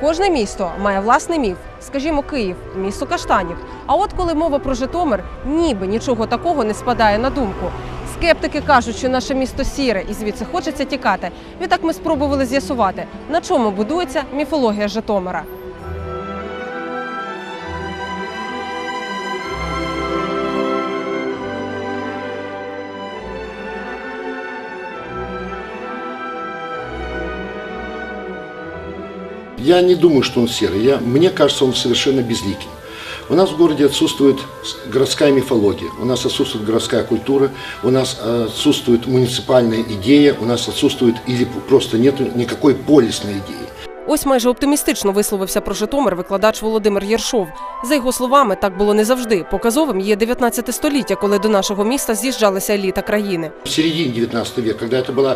Кожне місто має власний міф. Скажімо, Київ місто каштанів. А от коли мова про Житомир, ніби нічого такого не спадає на думку. Скептики кажуть, що наше місто сіре і звідси хочеться тікати. Відтак ми спробували з'ясувати, на чому будується міфологія Житомира. Я не думаю, что он серый. Я, мне кажется, он совершенно безликий. У нас в городе отсутствует городская мифология, у нас отсутствует городская культура, у нас э, отсутствует муниципальная идея, у нас отсутствует или просто нет никакой полисной идеи. Ось майже оптимістично висловився про Житомир викладач Володимир Єршов. За його словами, так було не завжди. Показовим є 19 століття, коли до нашого міста з'їжджалася еліта країни. В середине 19 века, когда это была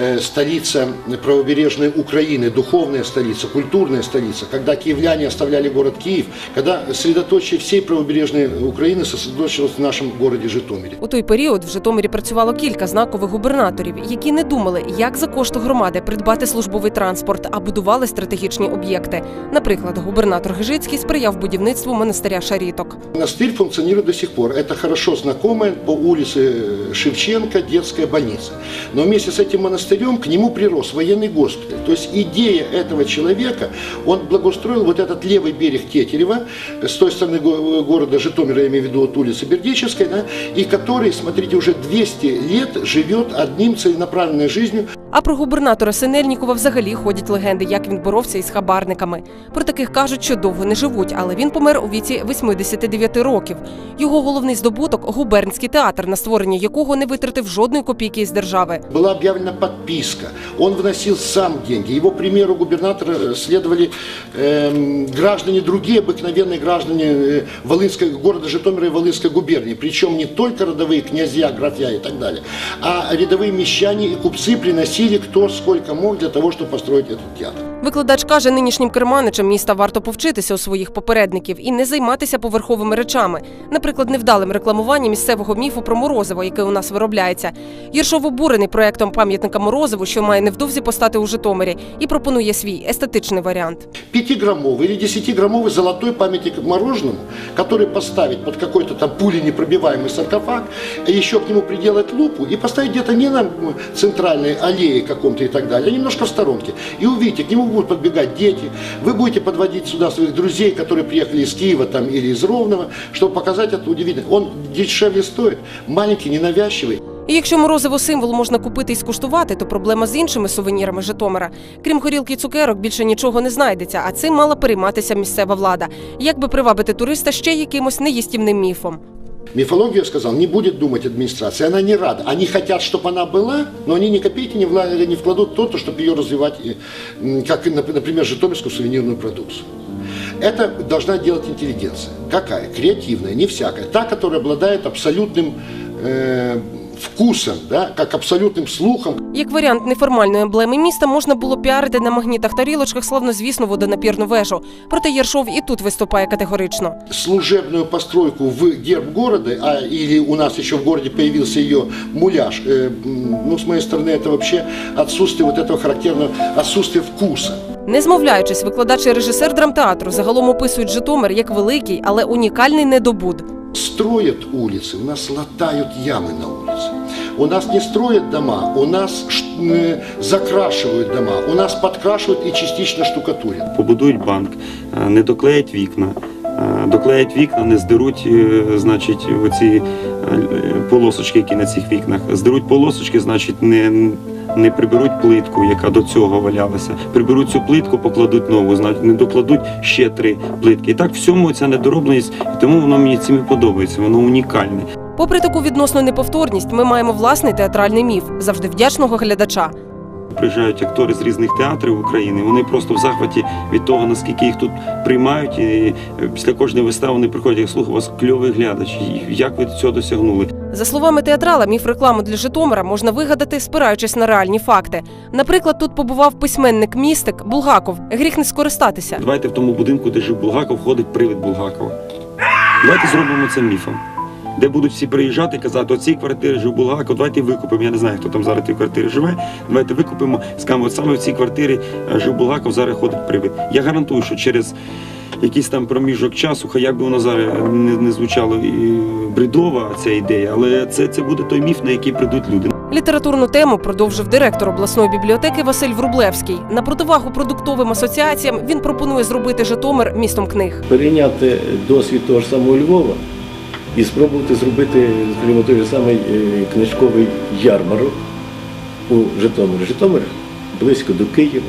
э, столица правобережной Украины, духовная столица, культурная столица, когда киевляне оставляли город Киев, когда средоточие всей правобережной Украины сосредоточилось в нашем городе Житомире. У той період в Житомирі працювало кілька знакових губернаторів, які не думали, як за кошти громади придбати службовий транспорт, а будували стратегічні об'єкти. Наприклад, губернатор Гижицький сприяв будівництву монастиря Шаріток. Монастырь функционирует до сих пор. Это хорошо знакомая по улице э, Шевченко детская больница. Но вместе с этим монастырем к нему прирос военный госпиталь. То есть идея этого человека, он благоустроил вот этот левый берег Тетерева, э, с той стороны го- города Житомира, я имею в виду от улицы Бердичевской, да, и который, смотрите, уже 200 лет живет одним целенаправленной жизнью, А про губернатора Синельнікова взагалі ходять легенди, як він боровся із хабарниками. Про таких кажуть, що довго не живуть, але він помер у віці 89 років. Його головний здобуток губернський театр, на створення якого не витратив жодної копійки із держави. была объявлена подписка, он вносил сам деньги. Его примеру губернатора э, следовали эм, граждане, другие обыкновенные граждане э, Волынской, города Житомира и Волынской губернии. Причем не только родовые князья, графья и так далее, а рядовые мещане и купцы приносили кто сколько мог для того, чтобы построить этот театр. Викладач каже, нинішнім керманичам міста варто повчитися у своїх попередників і не займатися поверховими речами, наприклад, невдалим рекламуванням місцевого міфу про морозиво, яке у нас виробляється. Єршов обурений проектом пам'ятника морозиву, що має невдовзі постати у Житомирі, і пропонує свій естетичний варіант. Пятиграммовый или десятиграммовый золотой памятник мороженому, который поставить под какой-то там пуленепробиваемый саркофаг, а еще к нему приделать лупу и поставить где-то не на м, центральной аллее каком-то и так далее, а немножко в сторонке. И увидите, к нему будут подбегать дети, вы будете подводить сюда своих друзей, которые приехали из Киева там, или из Ровного, чтобы показать это удивительно. Он дешевле стоит, маленький, ненавязчивый. І якщо морозиво символ можна купити і скуштувати, то проблема з іншими сувенірами Житомира. Крім горілки і цукерок, більше нічого не знайдеться, а цим мала перейматися місцева влада. Як би привабити туриста ще якимось неїстівним міфом. Мифологию, я сказал, не будет думать администрация, она не рада. Они хотят, чтобы она была, но они ни копейки не, вла- не вкладут в то, чтобы ее развивать, и, м, как, нап- например, житомирскую сувенирную продукцию. Это должна делать интеллигенция. Какая? Креативная, не всякая. Та, которая обладает абсолютным э, вкусом, да, как абсолютным слухом, Як варіант неформальної емблеми міста можна було піарити на магнітах тарілочках славнозвісну водонапірну вежу. Проте Єршов і тут виступає категорично. служебную постройку в герб города, а или у нас еще в городе появился ее муляж, э, м, ну, с моей стороны, это вообще отсутствие вот этого характерного отсутствия вкуса. Не змовляючись, викладач і режисер драмтеатру загалом описують Житомир як великий, але унікальний недобуд. Строят улицы, у нас латают ямы на улице. У нас не строят дома, у нас ш- э, закрашивают дома, у нас подкрашивают и частично штукатурят. побудують банк, е, не доклеять вікна, е, доклеять вікна, не здеруть, е, значить, оці е, полосочки, які на цих вікнах. Здеруть полосочки, значить, не, не приберуть плитку, яка до цього валялася. Приберуть цю плитку, покладуть нову, значить, не докладуть ще три плитки. І так всьому ця недоробленість, і тому воно мені цим і подобається, воно унікальне. Попри таку відносну неповторність, ми маємо власний театральний міф завжди вдячного глядача. Приїжджають актори з різних театрів України. Вони просто в захваті від того, наскільки їх тут приймають. І е, після кожної вистави вони приходять, як слухай, у вас кльовий глядач. Як ви цього досягнули? За словами театрала, міф рекламу для Житомира можна вигадати, спираючись на реальні факти. Наприклад, тут побував письменник містик Булгаков. Гріх не скористатися. Давайте в тому будинку, де жив Булгаков, ходить привид Булгакова. Давайте зробимо це міфом. де будуть всі приїжджати і казати, оці квартири жив Булгаков, давайте викупимо. Я не знаю, хто там зараз в тій квартирі живе. Давайте викупимо. Скажемо, саме в цій квартирі е, жив Булгаков, зараз ходить привид. Я гарантую, що через якийсь там проміжок часу, хай як би воно зараз не, не звучало і бредова ця ідея, але це, це буде той міф, на який прийдуть люди. Літературну тему продовжив директор обласної бібліотеки Василь Врублевський. На противагу продуктовим асоціаціям він пропонує зробити Житомир містом книг. перейняти досвід того ж самого Львова і спробувати зробити, скажімо, той же самий е, книжковий ярмарок у Житомирі. Житомир близько до Києва.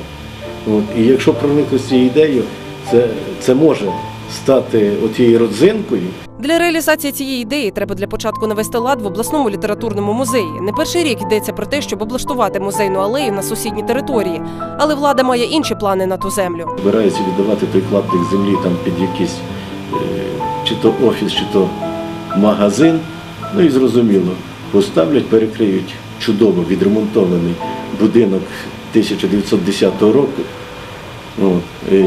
От. І якщо проникнути цією ідеєю, це, це може стати отією родзинкою, Для реалізації цієї ідеї треба для початку навести лад в обласному літературному музеї. Не перший рік йдеться про те, щоб облаштувати музейну алею на сусідній території, але влада має інші плани на ту землю. збираються віддавати той клаптик землі там під якийсь е, чи то офіс, чи то магазин. Ну і зрозуміло, поставлять, перекриють чудово відремонтований будинок 1910 року е,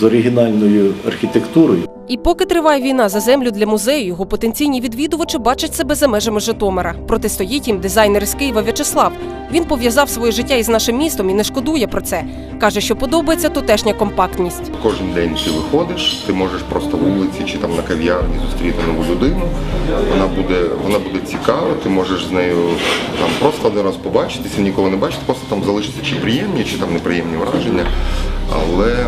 з оригінальною архітектурою. І поки триває війна за землю для музею, його потенційні відвідувачі бачать себе за межами Житомира. Протистоїть їм дизайнер з Києва В'ячеслав. Він пов'язав своє життя із нашим містом і не шкодує про це. каже, що подобається тутешня компактність. Кожен день ти виходиш, ти можеш просто в вулиці чи там на кав'ярні зустріти нову людину. Вона буде, вона буде цікава, ти можеш з нею там просто один раз побачитися, ніколи не бачити, просто там залишиться чи приємні, чи там неприємні враження. Але,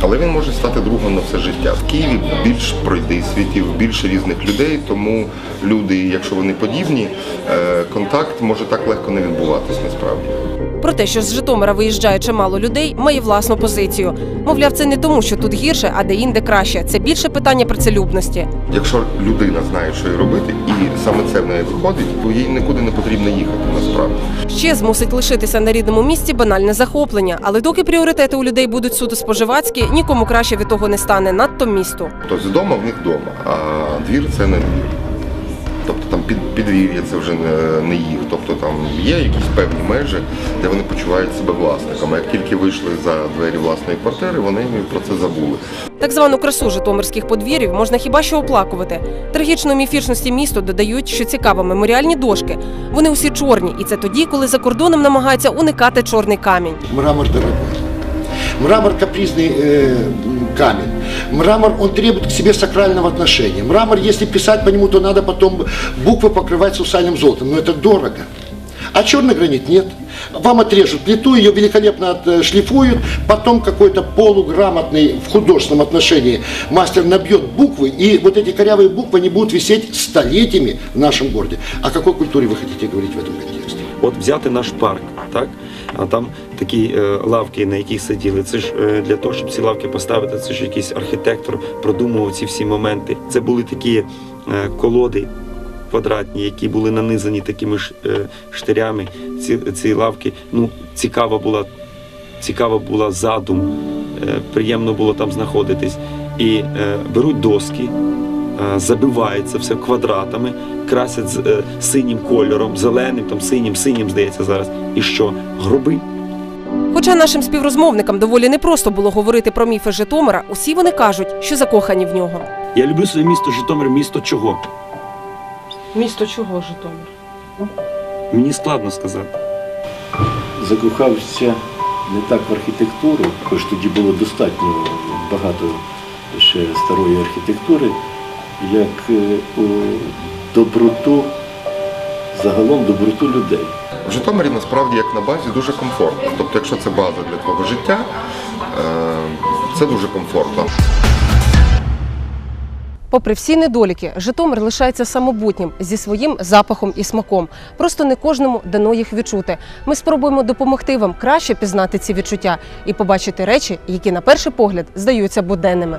але він може стати другом на все життя. В Києві більш пройди світів, більше різних людей, тому люди, якщо вони подібні, е, контакт може так легко не відбуватись насправді. Про те, що з Житомира виїжджає чимало людей, має власну позицію. Мовляв, це не тому, що тут гірше, а де-інде краще. Це більше питання працелюбності. Якщо людина знає, що їй робити, і саме це в неї виходить, то їй нікуди не потрібно їхати насправді. Ще змусить лишитися на рідному місці банальне захоплення. Але доки пріоритети у людей будуть суто споживацькі, нікому краще від того не стане надто місту. Тобто вдома в них вдома, а двір це не двір. Тобто там під, підвір'я це вже не, не їх. Тобто там є якісь певні межі, де вони почувають себе власниками. Як тільки вийшли за двері власної квартири, вони про це забули. Так звану красу житомирських подвір'їв можна хіба що оплакувати. Трагічної міфічності місту додають, що цікаво, меморіальні дошки. Вони усі чорні, і це тоді, коли за кордоном намагаються уникати чорний камінь. Мрамор дорогой. Мрамор капризный э, камень. Мрамор, он требует к себе сакрального отношения. Мрамор, если писать по нему, то надо потом буквы покрывать сусальным золотом. Но это дорого. А черный гранит нет. Вам отрежут плиту, ее великолепно отшлифуют, потом какой-то полуграмотный в художественном отношении мастер набьет буквы, и вот эти корявые буквы не будут висеть столетиями в нашем городе. О какой культуре вы хотите говорить в этом контексте? От взяти наш парк, так? А там такі е, лавки, на яких сиділи. Це ж е, для того, щоб ці лавки поставити, це ж якийсь архітектор продумував ці всі моменти. Це були такі е, колоди квадратні, які були нанизані такими ж штирями. Ці, ці лавки, ну, цікава була, цікава була задум, приємно було там знаходитись. І е, беруть доски, е, забивають це все квадратами, красять е, синім кольором, зеленим, там синім, синім, здається, зараз. І що? Гроби. Хоча нашим співрозмовникам доволі непросто було говорити про міфи Житомира, усі вони кажуть, що закохані в нього. Я люблю своє місто Житомир, місто чого? Місто чого Житомир? Мені складно сказати. закохався не так в архітектуру, хоч тоді було достатньо багато ще старої архітектури, як е, у доброту, загалом доброту людей. В Житомирі насправді як на базі дуже комфортно. Тобто, якщо це база для твого життя, е, це дуже комфортно. Попри всі недоліки, Житомир лишається самобутнім зі своїм запахом і смаком. Просто не кожному дано їх відчути. Ми спробуємо допомогти вам краще пізнати ці відчуття і побачити речі, які на перший погляд здаються буденними.